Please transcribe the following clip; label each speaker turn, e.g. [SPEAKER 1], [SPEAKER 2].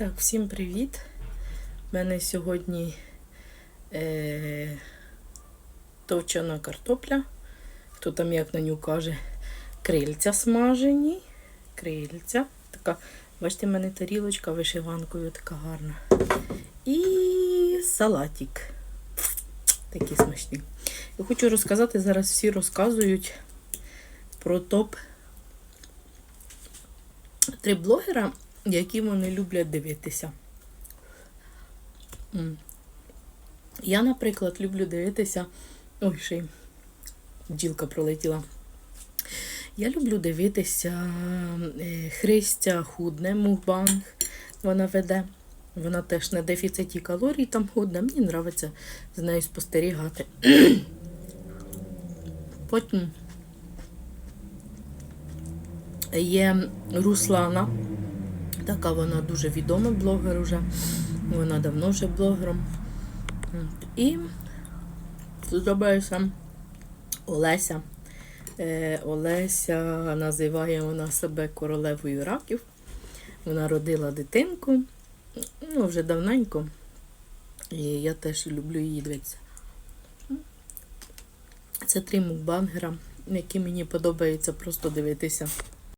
[SPEAKER 1] Так, всім привіт. У мене сьогодні е, товчена картопля. Хто там як на нього каже, крильця смажені. Крильця. Така, бачите, в мене тарілочка вишиванкою така гарна. І салатик. Такі смачні. Я хочу розказати, зараз всі розказують про топ три блогера, які вони люблять дивитися. Я, наприклад, люблю дивитися. Ой, ще й бджілка пролетіла. Я люблю дивитися е, Христя Худне, мукбанг. Вона веде. Вона теж на дефіциті калорій там худне. Мені подобається з нею спостерігати. Потім є Руслана. Така вона дуже відома блогер уже. Вона давно вже блогером. І подобається Олеся. Е, Олеся називає вона себе королевою раків. Вона родила дитинку. Ну, вже давненько. І я теж люблю її дивитися. Це три мукбангера, які мені подобається просто дивитися.